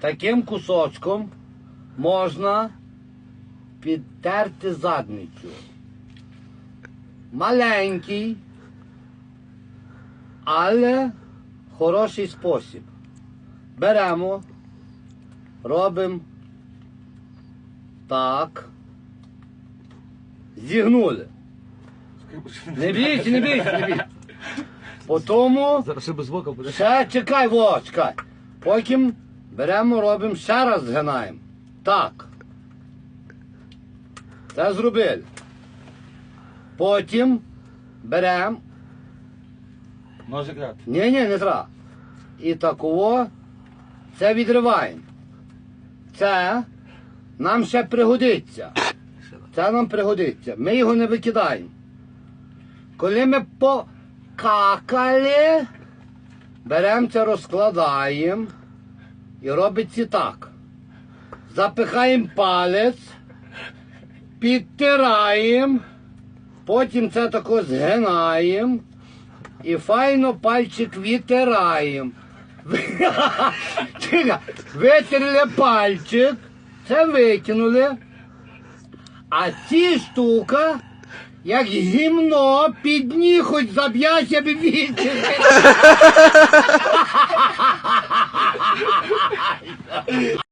таким кусочком можна підтерти задницю. Маленький, але хороший спосіб. Беремо, робимо так. Зігнули. Не бійся, не бійся, не бійся. Потому Зараз ще без боку буде. ще чекай, во, чекай. Потім беремо, робимо ще раз згинаємо. Так. Це зробили. Потім беремо. Ножик грати. Ні, ні, не треба. І такого це відриваємо. Це нам ще пригодиться. Це нам пригодиться. Ми його не викидаємо. Коли ми покакали, беремо це, розкладаємо і робиться так. Запихаємо палець, підтираємо, потім це тако згинаємо і файно пальчик відтираємо. Витерли пальчик, це викинули. А ці штука, як гімно, під ні хоч заб'яся б вітер. yeah.